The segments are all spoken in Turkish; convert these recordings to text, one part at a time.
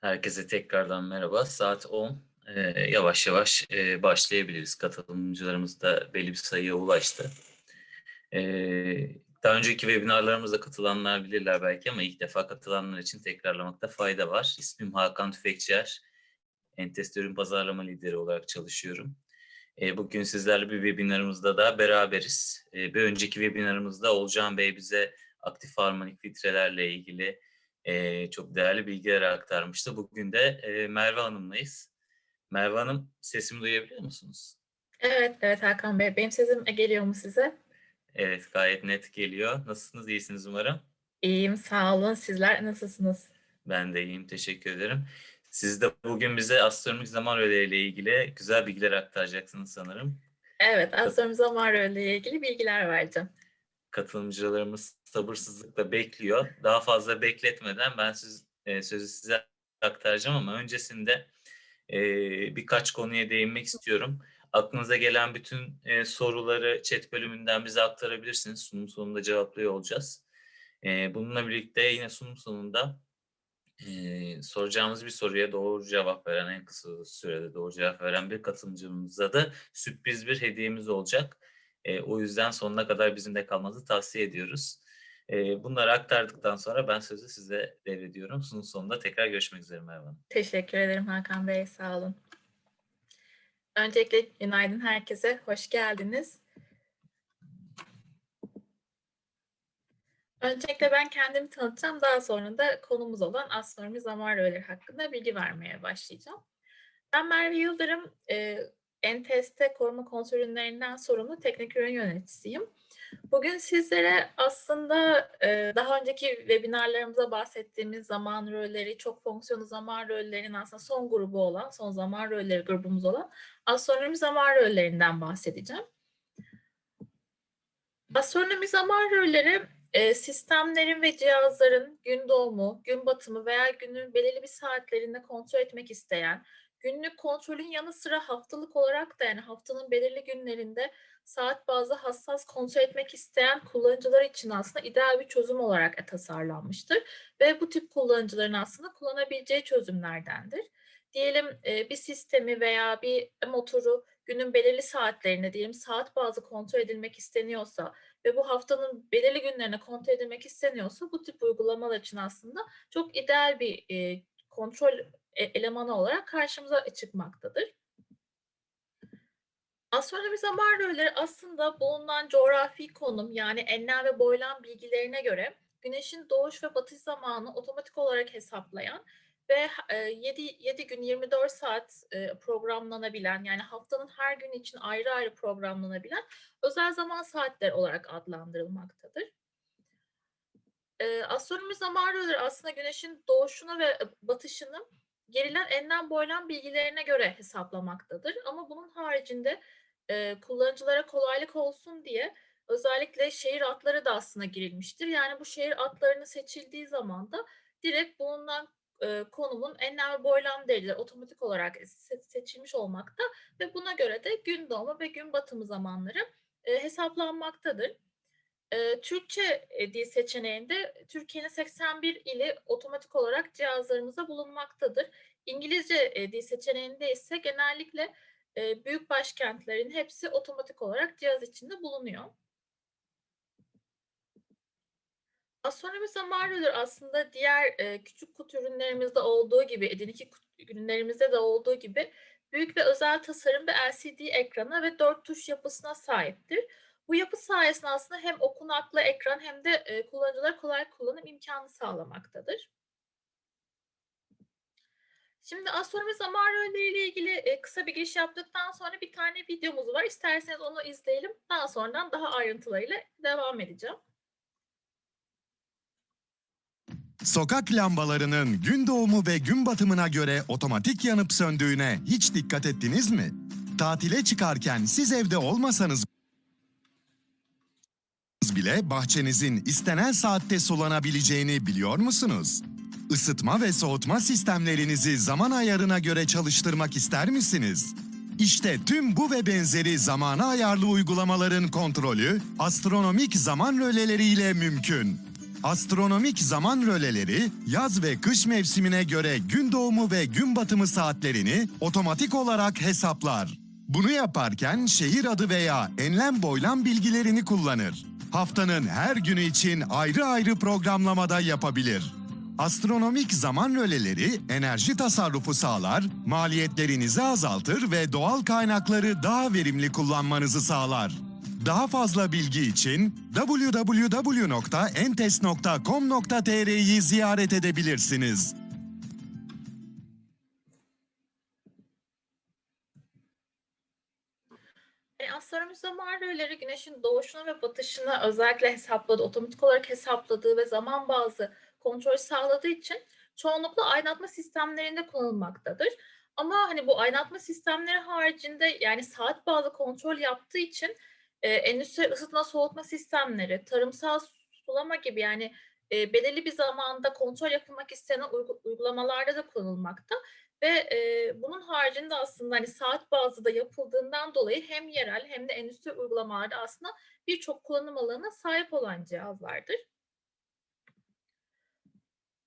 Herkese tekrardan merhaba. Saat 10. Ee, yavaş yavaş e, başlayabiliriz. Katılımcılarımız da belli bir sayıya ulaştı. Ee, daha önceki webinarlarımıza katılanlar bilirler belki ama ilk defa katılanlar için tekrarlamakta fayda var. İsmim Hakan Tüfekçier. Entest Ürün Pazarlama Lideri olarak çalışıyorum. Ee, bugün sizlerle bir webinarımızda da beraberiz. Ee, bir önceki webinarımızda Olcan Bey bize aktif harmonik filtrelerle ilgili e, çok değerli bilgiler aktarmıştı. Bugün de e, Merve Hanım'layız. Merve Hanım sesimi duyabiliyor musunuz? Evet, evet Hakan Bey. Benim sesim geliyor mu size? Evet gayet net geliyor. Nasılsınız? İyisiniz umarım. İyiyim, sağ olun. Sizler nasılsınız? Ben de iyiyim. Teşekkür ederim. Siz de bugün bize astronomik zaman röleleriyle ilgili güzel bilgiler aktaracaksınız sanırım. Evet, astronomi zaman ile ilgili bilgiler vereceğim. Katılımcılarımız sabırsızlıkla bekliyor. Daha fazla bekletmeden ben siz, e, sözü size aktaracağım ama öncesinde e, birkaç konuya değinmek istiyorum. Aklınıza gelen bütün e, soruları chat bölümünden bize aktarabilirsiniz. Sunum sonunda cevaplıyor olacağız. E, bununla birlikte yine sunum sonunda e, soracağımız bir soruya doğru cevap veren, en kısa sürede doğru cevap veren bir katılımcımıza da sürpriz bir hediyemiz olacak. E, o yüzden sonuna kadar bizimle kalmanızı tavsiye ediyoruz. E, bunları aktardıktan sonra ben sözü size devrediyorum. Sunum sonunda tekrar görüşmek üzere Merve Hanım. Teşekkür ederim Hakan Bey, sağ olun. Öncelikle günaydın herkese, hoş geldiniz. Öncelikle ben kendimi tanıtacağım, daha sonra da konumuz olan astronomi zaman röleleri hakkında bilgi vermeye başlayacağım. Ben Merve Yıldırım, e, Enteste koruma kontrol ürünlerinden sorumlu teknik ürün yöneticisiyim. Bugün sizlere aslında e, daha önceki webinarlarımıza bahsettiğimiz zaman rölleri, çok fonksiyonlu zaman röllerinin aslında son grubu olan, son zaman rölleri grubumuz olan astronomi zaman röllerinden bahsedeceğim. Astronomi zaman rölleri e, sistemlerin ve cihazların gün doğumu, gün batımı veya günün belirli bir saatlerinde kontrol etmek isteyen, günlük kontrolün yanı sıra haftalık olarak da yani haftanın belirli günlerinde saat bazlı hassas kontrol etmek isteyen kullanıcılar için aslında ideal bir çözüm olarak tasarlanmıştır. Ve bu tip kullanıcıların aslında kullanabileceği çözümlerdendir. Diyelim e, bir sistemi veya bir motoru günün belirli saatlerinde diyelim saat bazlı kontrol edilmek isteniyorsa ve bu haftanın belirli günlerine kontrol edilmek isteniyorsa bu tip uygulamalar için aslında çok ideal bir e, kontrol e, elemanı olarak karşımıza çıkmaktadır. Astronomi zaman rölleri aslında bulunan coğrafi konum yani enlem ve boylam bilgilerine göre güneşin doğuş ve batış zamanı otomatik olarak hesaplayan ve 7, 7 gün 24 saat programlanabilen yani haftanın her gün için ayrı ayrı programlanabilen özel zaman saatleri olarak adlandırılmaktadır. Astronomi zaman rölleri aslında güneşin doğuşunu ve batışını gerilen enlem boylam bilgilerine göre hesaplamaktadır. Ama bunun haricinde e, kullanıcılara kolaylık olsun diye özellikle şehir adları da aslında girilmiştir. Yani bu şehir adlarını seçildiği zaman da direkt bulunan e, konumun enlem boylam değerleri otomatik olarak se- seçilmiş olmakta ve buna göre de gün doğumu ve gün batımı zamanları e, hesaplanmaktadır. Türkçe e, dil seçeneğinde Türkiye'nin 81 ili otomatik olarak cihazlarımızda bulunmaktadır. İngilizce e, dil seçeneğinde ise genellikle e, büyük başkentlerin hepsi otomatik olarak cihaz içinde bulunuyor. Astronomi zaman rölleri aslında diğer küçük kutu ürünlerimizde olduğu gibi, ediniki ürünlerimizde de olduğu gibi büyük ve özel tasarım ve LCD ekrana ve dört tuş yapısına sahiptir. Bu yapı sayesinde aslında hem okunaklı ekran hem de e, kullanıcılara kolay kullanım imkanı sağlamaktadır. Şimdi astronomi zaman rölleri ilgili e, kısa bir giriş yaptıktan sonra bir tane videomuz var. İsterseniz onu izleyelim. Daha sonradan daha ayrıntılarıyla devam edeceğim. Sokak lambalarının gün doğumu ve gün batımına göre otomatik yanıp söndüğüne hiç dikkat ettiniz mi? Tatile çıkarken siz evde olmasanız bile bahçenizin istenen saatte sulanabileceğini biliyor musunuz? Isıtma ve soğutma sistemlerinizi zaman ayarına göre çalıştırmak ister misiniz? İşte tüm bu ve benzeri zamana ayarlı uygulamaların kontrolü astronomik zaman röleleriyle mümkün. Astronomik zaman röleleri yaz ve kış mevsimine göre gün doğumu ve gün batımı saatlerini otomatik olarak hesaplar. Bunu yaparken şehir adı veya enlem boylam bilgilerini kullanır. Haftanın her günü için ayrı ayrı programlamada yapabilir. Astronomik zaman röleleri enerji tasarrufu sağlar, maliyetlerinizi azaltır ve doğal kaynakları daha verimli kullanmanızı sağlar. Daha fazla bilgi için www.entes.com.tr'yi ziyaret edebilirsiniz. Zaman röleleri güneşin doğuşunu ve batışını özellikle hesapladığı, otomatik olarak hesapladığı ve zaman bazlı kontrol sağladığı için çoğunlukla aydınlatma sistemlerinde kullanılmaktadır. Ama hani bu aydınlatma sistemleri haricinde yani saat bazlı kontrol yaptığı için e, endüstri ısıtma soğutma sistemleri, tarımsal sulama gibi yani e, belirli bir zamanda kontrol yapılmak istenen uygu- uygulamalarda da kullanılmakta. Ve e, bunun haricinde aslında hani saat bazlı da yapıldığından dolayı hem yerel hem de endüstri uygulamalarda aslında birçok kullanım alanına sahip olan cihazlardır.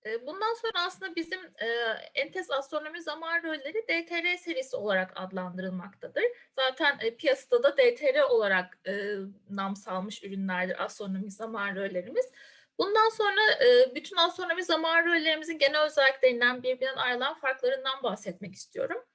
E, Bundan sonra aslında bizim e, Entes Astronomi Zaman Rölleri DTR serisi olarak adlandırılmaktadır. Zaten e, piyasada da DTR olarak e, nam salmış ürünlerdir astronomi zaman röllerimiz. Bundan sonra e, bütün astronomi zaman röllerimizin genel özelliklerinden birbirinden ayrılan farklarından bahsetmek istiyorum.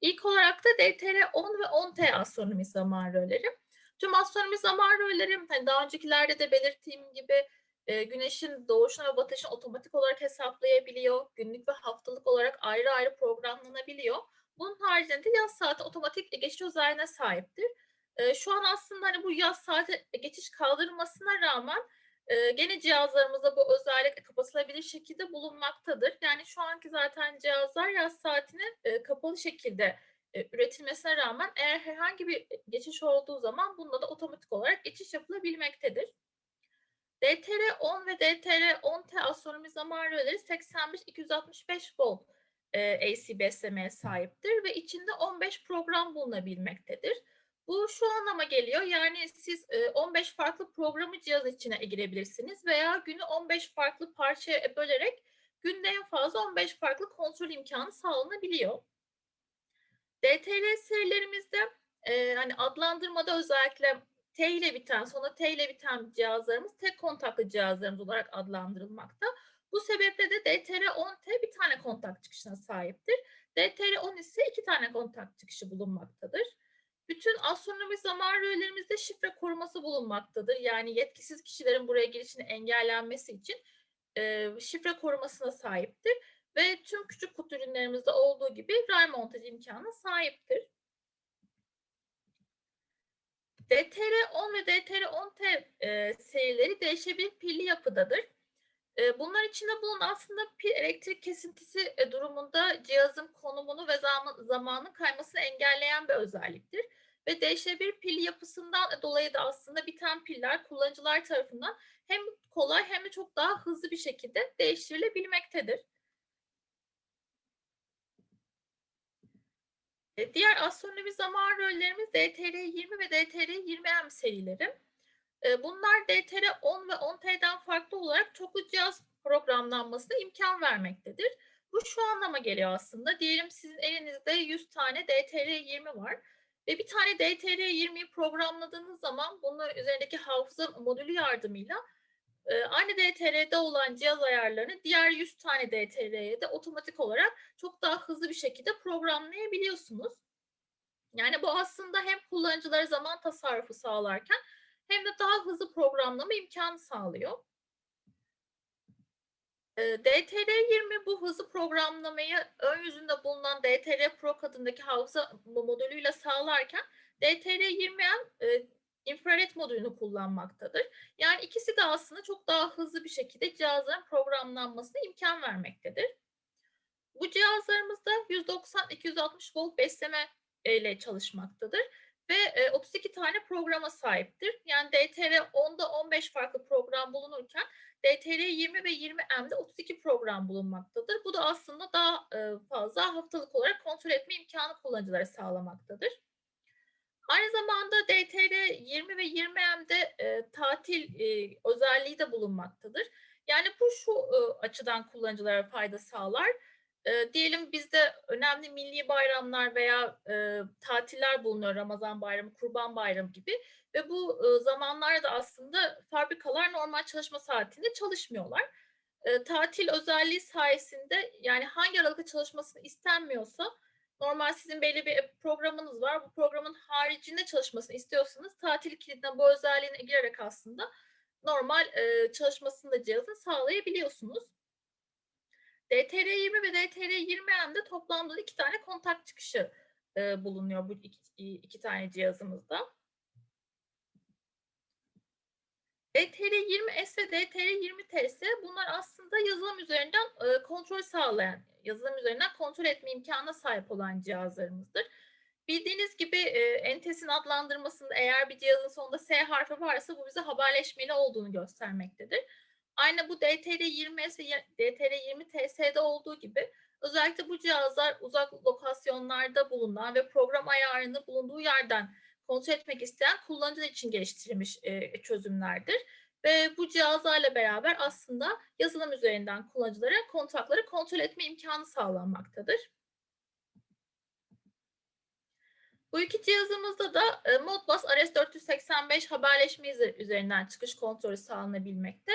İlk olarak da DTR 10 ve 10T astronomi zaman rölleri. Tüm astronomi zaman rölleri hani daha öncekilerde de belirttiğim gibi e, güneşin doğuşunu ve batışını otomatik olarak hesaplayabiliyor. Günlük ve haftalık olarak ayrı ayrı programlanabiliyor. Bunun haricinde yaz saati otomatik geçiş özelliğine sahiptir. E, şu an aslında hani bu yaz saati geçiş kaldırılmasına rağmen e, gene cihazlarımızda bu özellik kapatılabilir şekilde bulunmaktadır. Yani şu anki zaten cihazlar yaz saatini e, kapalı şekilde e, üretilmesine rağmen eğer herhangi bir geçiş olduğu zaman bunda da otomatik olarak geçiş yapılabilmektedir. DTR-10 ve DTR-10T astronomi zaman röleleri 85-265 volt e, AC beslemeye sahiptir ve içinde 15 program bulunabilmektedir. Bu şu anlama geliyor yani siz e, 15 farklı programı cihaz içine girebilirsiniz veya günü 15 farklı parçaya bölerek günde en fazla 15 farklı kontrol imkanı sağlanabiliyor. DTR serilerimizde e, hani adlandırmada özellikle T ile biten, sonra T ile biten cihazlarımız tek kontaklı cihazlarımız olarak adlandırılmakta. Bu sebeple de DTR-10T bir tane kontak çıkışına sahiptir. DTR-10 ise iki tane kontak çıkışı bulunmaktadır. Bütün astronomi zaman röllerimizde şifre koruması bulunmaktadır. Yani yetkisiz kişilerin buraya girişini engellenmesi için e, şifre korumasına sahiptir. Ve tüm küçük kutu ürünlerimizde olduğu gibi ray montaj imkanına sahiptir. DTR-10 ve DTR-10T e, serileri değişebilir pilli yapıdadır. E, bunlar içinde bulunan aslında pil elektrik kesintisi e, durumunda cihazın konumunu ve zaman, zamanın kaymasını engelleyen bir özelliktir. Ve değişebilir pil yapısından dolayı da aslında biten piller kullanıcılar tarafından hem kolay hem de çok daha hızlı bir şekilde değiştirilebilmektedir. E, Diğer astronomi zaman röllerimiz DTR-20 ve DTR-20M serileri. Bunlar DTR-10 ve 10T'den farklı olarak çoklu cihaz programlanmasına imkan vermektedir. Bu şu anlama geliyor aslında. Diyelim sizin elinizde 100 tane DTR-20 var ve bir tane DTR-20'yi programladığınız zaman bunun üzerindeki hafıza modülü yardımıyla aynı DTR'de olan cihaz ayarlarını diğer 100 tane DTR'ye de otomatik olarak çok daha hızlı bir şekilde programlayabiliyorsunuz. Yani bu aslında hem kullanıcılara zaman tasarrufu sağlarken hem de daha hızlı programlama imkanı sağlıyor. E, DTR20 bu hızlı programlamayı ön yüzünde bulunan DTR Pro kadındaki hafıza modülüyle sağlarken DTR20M e, infrared modülünü kullanmaktadır. Yani ikisi de aslında çok daha hızlı bir şekilde cihazların programlanmasına imkan vermektedir. Bu cihazlarımızda 190-260 volt besleme ile çalışmaktadır ve e, 32 tane programa sahiptir. Yani DTR 10'da 15 farklı program bulunurken DTR 20 ve 20M'de 32 program bulunmaktadır. Bu da aslında daha e, fazla haftalık olarak kontrol etme imkanı kullanıcılara sağlamaktadır. Aynı zamanda DTR 20 ve 20M'de e, tatil e, özelliği de bulunmaktadır. Yani bu şu e, açıdan kullanıcılara fayda sağlar. E, diyelim bizde önemli milli bayramlar veya e, tatiller bulunuyor Ramazan bayramı, Kurban bayramı gibi ve bu e, zamanlarda aslında fabrikalar normal çalışma saatinde çalışmıyorlar. E, tatil özelliği sayesinde yani hangi aralıkta çalışmasını istenmiyorsa normal sizin belli bir programınız var. Bu programın haricinde çalışmasını istiyorsanız tatil kilidine bu özelliğine girerek aslında normal e, çalışmasını da cihazın sağlayabiliyorsunuz. DTR20 ve DTR20M'de toplamda iki tane kontak çıkışı e, bulunuyor bu iki, iki tane cihazımızda. DTR20S ve DTR20TS bunlar aslında yazılım üzerinden e, kontrol sağlayan, yazılım üzerinden kontrol etme imkanına sahip olan cihazlarımızdır. Bildiğiniz gibi Entes'in adlandırmasında eğer bir cihazın sonunda S harfi varsa bu bize haberleşmeli olduğunu göstermektedir. Aynı bu DTR20S ve DTR20TS'de olduğu gibi özellikle bu cihazlar uzak lokasyonlarda bulunan ve program ayarını bulunduğu yerden kontrol etmek isteyen kullanıcılar için geliştirilmiş e, çözümlerdir. Ve bu cihazlarla beraber aslında yazılım üzerinden kullanıcılara kontakları kontrol etme imkanı sağlanmaktadır. Bu iki cihazımızda da e, Modbus RS485 haberleşme üzerinden çıkış kontrolü sağlanabilmekte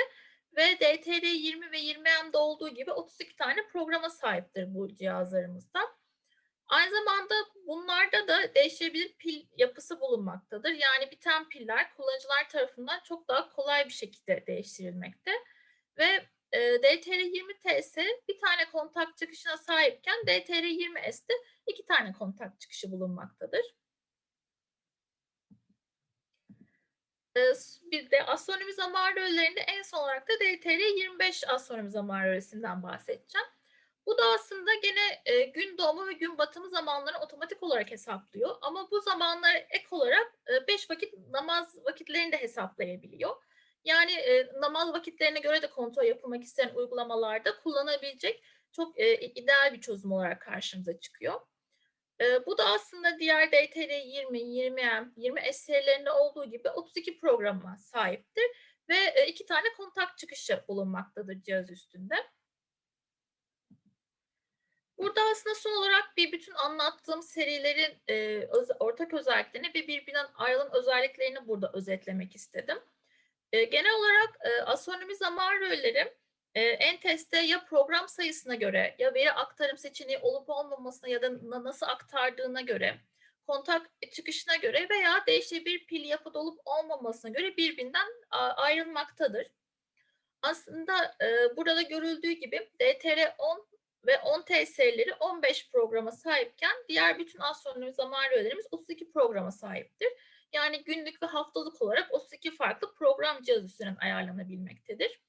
ve DTR20 ve 20M'de olduğu gibi 32 tane programa sahiptir bu cihazlarımızda. Aynı zamanda bunlarda da değişebilir pil yapısı bulunmaktadır. Yani biten piller kullanıcılar tarafından çok daha kolay bir şekilde değiştirilmekte. Ve e, DTR20TS bir tane kontak çıkışına sahipken DTR20S'te iki tane kontak çıkışı bulunmaktadır. Bir de astronomi zaman röllerinde en son olarak da DTR25 astronomi zaman rölesinden bahsedeceğim. Bu da aslında gene e, gün doğumu ve gün batımı zamanlarını otomatik olarak hesaplıyor. Ama bu zamanları ek olarak 5 e, vakit namaz vakitlerini de hesaplayabiliyor. Yani e, namaz vakitlerine göre de kontrol yapılmak isteyen uygulamalarda kullanabilecek çok ideal bir çözüm olarak karşımıza çıkıyor. E, bu da aslında diğer DTR 20, 20M, 20 serilerinde olduğu gibi 32 programa sahiptir ve e, iki tane kontak çıkışı bulunmaktadır cihaz üstünde. Burada aslında son olarak bir bütün anlattığım serilerin e, öz, ortak özelliklerini ve birbirinden ayrılan özelliklerini burada özetlemek istedim. E, genel olarak e, astronomi zaman rölleri e, en testte ya program sayısına göre ya veri aktarım seçeneği olup olmamasına ya da nasıl aktardığına göre kontak çıkışına göre veya değişik bir pil yapıda olup olmamasına göre birbirinden ayrılmaktadır. Aslında e, burada görüldüğü gibi DTR10 ve 10 TS'leri 15 programa sahipken diğer bütün astronomi zaman rölelerimiz 32 programa sahiptir. Yani günlük ve haftalık olarak 32 farklı program cihaz üzerinden ayarlanabilmektedir.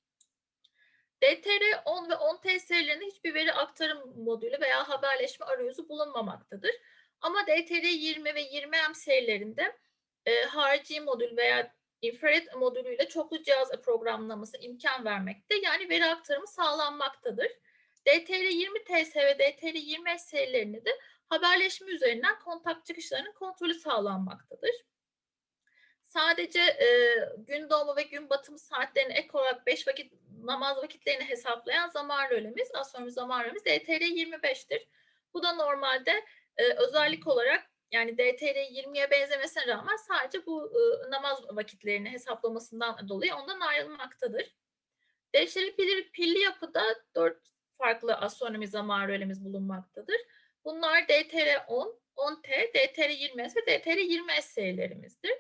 DTR 10 ve 10 T serilerinde hiçbir veri aktarım modülü veya haberleşme arayüzü bulunmamaktadır. Ama DTR 20 ve 20M serilerinde e, harici modül veya infrared modülüyle çoklu cihaz programlaması imkan vermekte. Yani veri aktarımı sağlanmaktadır. DTR20TS ve DTR20S serilerinde de haberleşme üzerinden kontak çıkışlarının kontrolü sağlanmaktadır. Sadece e, gün doğumu ve gün batımı saatlerini ek olarak 5 vakit namaz vakitlerini hesaplayan zaman rölemiz, astronomi zaman rölemiz DTR25'tir. Bu da normalde e, özellik olarak yani DTR20'ye benzemesine rağmen sadece bu e, namaz vakitlerini hesaplamasından dolayı ondan ayrılmaktadır. Değiştirilebilir pilli yapıda 4 farklı astronomi zaman rölemiz bulunmaktadır. Bunlar DTR10, 10T, DTR20S ve DTR20S serilerimizdir.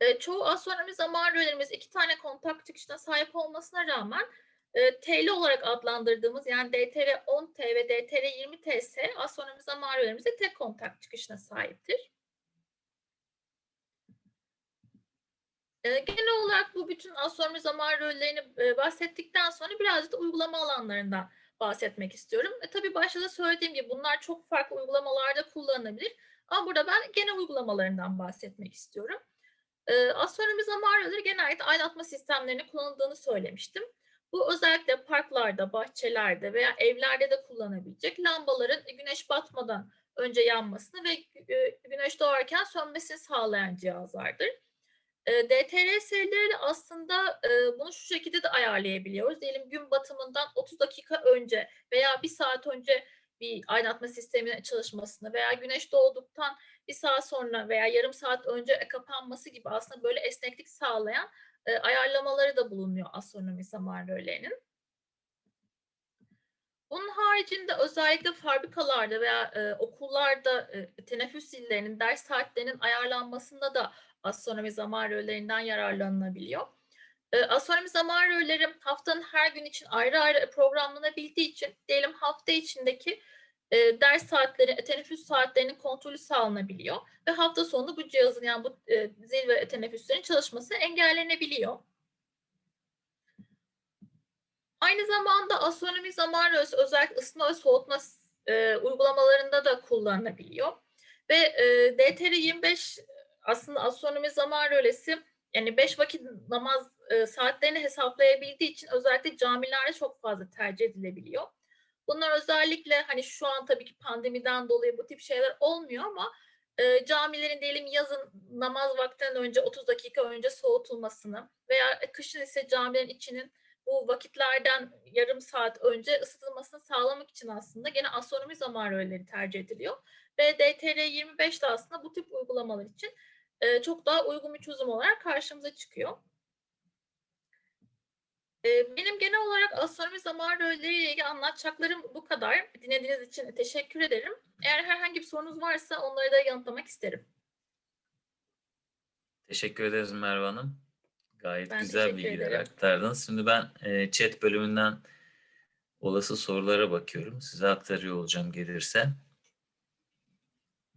E, çoğu astronomi zaman rölerimiz iki tane kontak çıkışına sahip olmasına rağmen e, T'li olarak adlandırdığımız yani DTR10T ve DTR20TS astronomi zaman rölerimizde tek kontak çıkışına sahiptir. E, genel olarak bu bütün astronomi zaman rollerini e, bahsettikten sonra birazcık da uygulama alanlarından bahsetmek istiyorum. E, tabii başta da söylediğim gibi bunlar çok farklı uygulamalarda kullanılabilir. Ama burada ben genel uygulamalarından bahsetmek istiyorum. E, astronomi zaman rolleri genellikle aydınlatma sistemlerini kullanıldığını söylemiştim. Bu özellikle parklarda, bahçelerde veya evlerde de kullanabilecek lambaların güneş batmadan önce yanmasını ve güneş doğarken sönmesini sağlayan cihazlardır. E, DTR serileri de aslında bunu şu şekilde de ayarlayabiliyoruz. Diyelim gün batımından 30 dakika önce veya bir saat önce bir aydınlatma sisteminin çalışmasını veya güneş doğduktan bir saat sonra veya yarım saat önce kapanması gibi aslında böyle esneklik sağlayan e, ayarlamaları da bulunuyor astronomi zaman röleğinin. Bunun haricinde özellikle fabrikalarda veya e, okullarda e, teneffüs zillerinin, ders saatlerinin ayarlanmasında da astronomi zaman rölelerinden yararlanılabiliyor. E, astronomi zaman röleleri haftanın her gün için ayrı ayrı programlanabildiği için diyelim hafta içindeki e, ders saatleri, teneffüs saatlerinin kontrolü sağlanabiliyor ve hafta sonu bu cihazın yani bu e, zil ve teneffüslerin çalışması engellenebiliyor. Aynı zamanda astronomi zaman rölesi özellikle ısıtma ve soğutma e, uygulamalarında da kullanılabiliyor. Ve e, DTR-25 aslında astronomi zaman rölesi yani 5 vakit namaz e, saatlerini hesaplayabildiği için özellikle camilerde çok fazla tercih edilebiliyor. Bunlar özellikle hani şu an tabii ki pandemiden dolayı bu tip şeyler olmuyor ama e, camilerin diyelim yazın namaz vaktinden önce 30 dakika önce soğutulmasını veya kışın ise camilerin içinin bu vakitlerden yarım saat önce ısıtılmasını sağlamak için aslında gene astronomi zaman rölleri tercih ediliyor. Ve DTR25 de aslında bu tip uygulamalar için e, çok daha uygun bir çözüm olarak karşımıza çıkıyor. Benim genel olarak astronomi zaman rölleriyle ilgili anlatacaklarım bu kadar. Dinlediğiniz için teşekkür ederim. Eğer herhangi bir sorunuz varsa onları da yanıtlamak isterim. Teşekkür ederiz Merve Hanım. Gayet Ben güzel bilgiler ederim. aktardınız. Şimdi ben e, chat bölümünden olası sorulara bakıyorum. Size aktarıyor olacağım gelirse.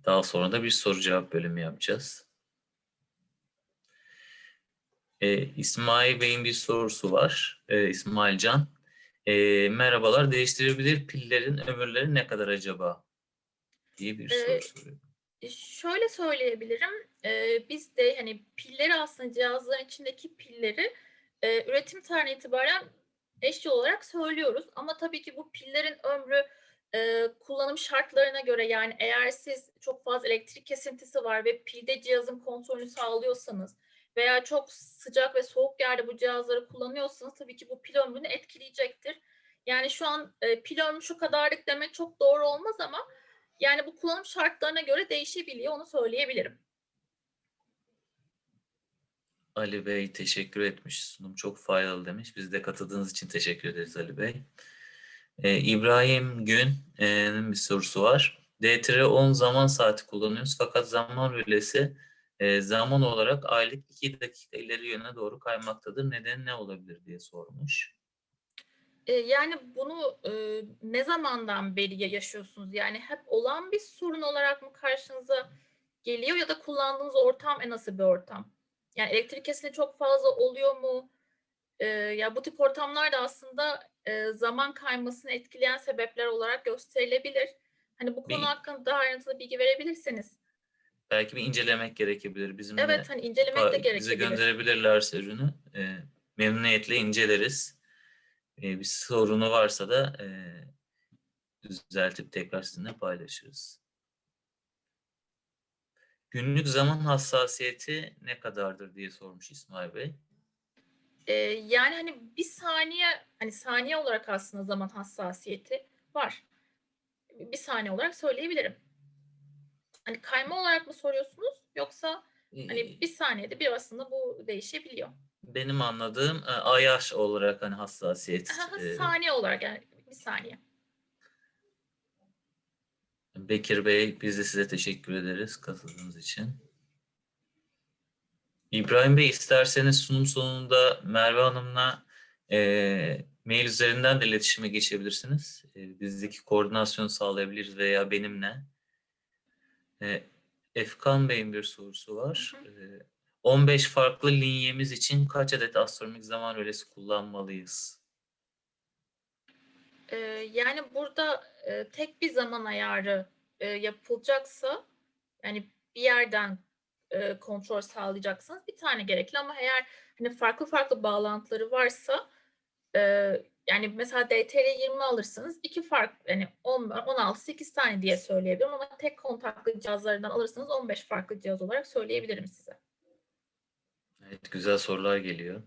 Daha sonra da bir soru cevap bölümü yapacağız. E, İsmail Bey'in bir sorusu var. E, İsmail Can. E, merhabalar. Değiştirebilir pillerin ömürleri ne kadar acaba? diye bir Ee, soru soruyor. E, Şöyle söyleyebilirim. e, biz de hani pilleri aslında cihazların içindeki pilleri e, üretim tarihinden itibaren eşli olarak söylüyoruz. Ama tabii ki bu pillerin ömrü e, kullanım şartlarına göre yani eğer siz çok fazla elektrik kesintisi var ve pilde cihazın kontrolünü sağlıyorsanız veya çok sıcak ve soğuk yerde bu cihazları kullanıyorsanız tabii ki bu pil ömrünü etkileyecektir. Yani şu an e, pil ömrü şu kadarlık demek çok doğru olmaz ama yani bu kullanım şartlarına göre değişebiliyor, onu söyleyebilirim. Ali Bey teşekkür etmiş. Sunum çok faydalı demiş. Biz de katıldığınız için teşekkür ederiz Ali Bey. Ee, İbrahim Gün'ün bir sorusu var. DTR 10 zaman saati kullanıyoruz fakat zaman rölesi e, zaman olarak aylık 2 dakika ileri yöne doğru kaymaktadır. Neden ne olabilir diye sormuş. E, yani bunu e, ne zamandan beri ya- yaşıyorsunuz? Yani hep olan bir sorun olarak mı karşınıza geliyor ya da kullandığınız ortam en nasıl bir ortam? Yani elektrik kesintisi çok fazla oluyor mu? E, ya bu tip ortamlar da aslında e, zaman kaymasını etkileyen sebepler olarak gösterilebilir. Hani bu konu hakkında daha ayrıntılı bilgi verebilirseniz. Belki bir incelemek gerekebilir. Bizim Evet hani incelemek de bize gerekebilir. gönderebilirlerse ürünü e, memnuniyetle inceleriz. E, bir sorunu varsa da e, düzeltip tekrar sizinle paylaşırız. Günlük zaman hassasiyeti ne kadardır diye sormuş İsmail Bey. Ee, yani hani bir saniye hani saniye olarak aslında zaman hassasiyeti var. Bir saniye olarak söyleyebilirim. Hani kayma olarak mı soruyorsunuz yoksa hani bir saniyede bir aslında bu değişebiliyor. Benim anladığım e, ayaş olarak hani hassasiyet. Aha, e, saniye olarak yani bir saniye. Bekir Bey biz de size teşekkür ederiz katıldığınız için. İbrahim Bey isterseniz sunum sonunda Merve Hanım'la e, mail üzerinden de iletişime geçebilirsiniz. E, bizdeki koordinasyonu sağlayabiliriz veya benimle. E, Efkan Bey'in bir sorusu var. Hı E, 15 farklı linyemiz için kaç adet astronomik zaman rölesi kullanmalıyız? Ee, yani burada e, tek bir zaman ayarı e, yapılacaksa yani bir yerden e, kontrol sağlayacaksınız bir tane gerekli ama eğer hani farklı farklı bağlantıları varsa e, yani mesela DTR 20 alırsanız iki fark yani 10, 16 8 tane diye söyleyebilirim ama tek kontaklı cihazlarından alırsanız 15 farklı cihaz olarak söyleyebilirim size. Evet, güzel sorular geliyor.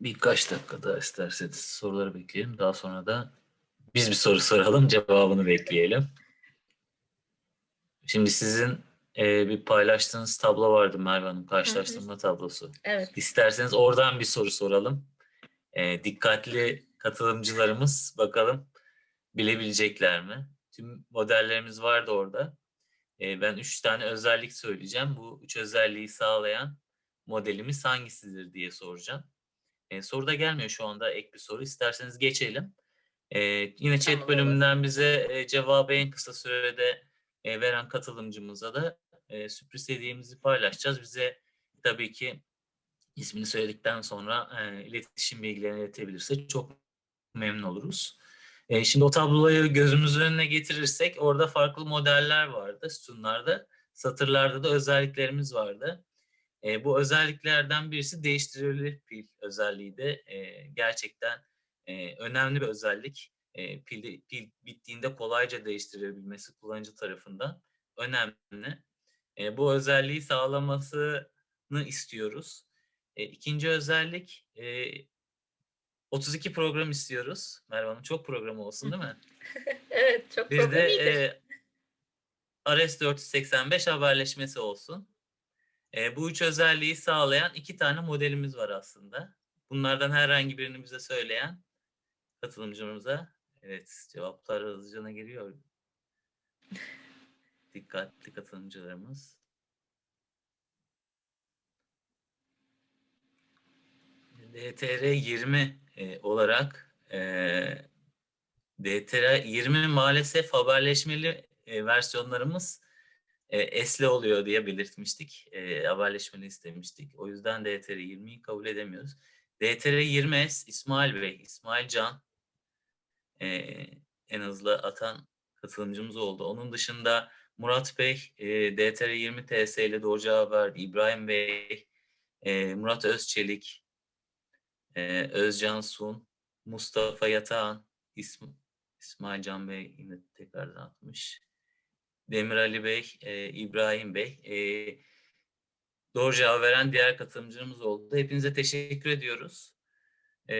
Birkaç dakika daha isterseniz soruları bekleyelim. Daha sonra da biz bir soru soralım, cevabını bekleyelim. Şimdi sizin e, bir paylaştığınız tablo vardı Merve Hanım, karşılaştırma tablosu. Evet. İsterseniz oradan bir soru soralım. E, dikkatli katılımcılarımız bakalım bilebilecekler mi? Tüm modellerimiz vardı orada. E, ben üç tane özellik söyleyeceğim. Bu üç özelliği sağlayan modelimiz hangisidir diye soracağım. E, soru da gelmiyor şu anda ek bir soru. İsterseniz geçelim. E, yine chat Tamam, olur. bölümünden bize e, cevabı en kısa sürede e, veren katılımcımıza da e, sürpriz hediyemizi paylaşacağız. Bize tabii ki ismini söyledikten sonra e, iletişim bilgilerini iletebilirse çok memnun oluruz. E, şimdi o tabloyu gözümüzün önüne getirirsek orada farklı modeller vardı sütunlarda. Satırlarda da özelliklerimiz vardı. E, bu özelliklerden birisi değiştirilebilir pil özelliğiydi. E, gerçekten e, önemli bir özellik. E, pil, pil bittiğinde kolayca değiştirilebilmesi kullanıcı tarafından önemli. E, bu özelliği sağlamasını istiyoruz. E, ikinci özellik e, 32 program istiyoruz. Merve Hanım çok program olsun değil mi? Evet çok Bir de e, RS485 haberleşmesi olsun. E, bu üç özelliği sağlayan iki tane modelimiz var aslında. Bunlardan herhangi birini bize söyleyen katılımcımıza evet cevaplar hızlıca geliyor. Dikkatli katılımcılarımız. DTR 20 e, olarak e, DTR 20 maalesef haberleşmeli e, versiyonlarımız e, esle oluyor diye belirtmiştik. E, haberleşmeli istemiştik. O yüzden DTR 20'yi kabul edemiyoruz. DTR 20S İsmail Bey, İsmail Can e, en hızlı atan katılımcımız oldu. Onun dışında Murat Bey e, DTR 20 TS ile doğru cevap verdi. İbrahim Bey, e, Murat Özçelik, Özcan Sun, Mustafa Yatağan, İsm İsmail Can Bey yine tekrardan atmış. Demir Ali Bey, e, İbrahim Bey. E, doğru cevap veren diğer katılımcımız oldu. Hepinize teşekkür ediyoruz. E,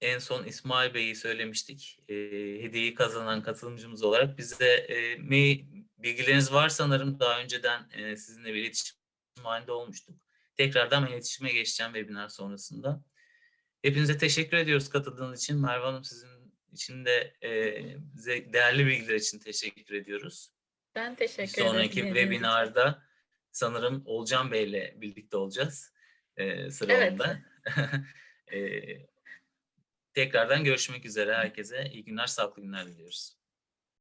en son İsmail Bey'i söylemiştik. E, hediyeyi kazanan katılımcımız olarak bize e, mail, bilgileriniz var sanırım daha önceden e, sizinle bir iletişim halinde olmuştuk. Tekrardan iletişime geçeceğim webinar sonrasında. Hepinize teşekkür ediyoruz katıldığınız için. Merve Hanım sizin için de e, değerli bilgiler için teşekkür ediyoruz. Ben teşekkür ederim. sonraki webinarda sanırım Olcan Bey'le birlikte olacağız. E, sıra Evet. onda. E, tekrardan görüşmek üzere herkese. İyi günler, sağlıklı günler diliyoruz.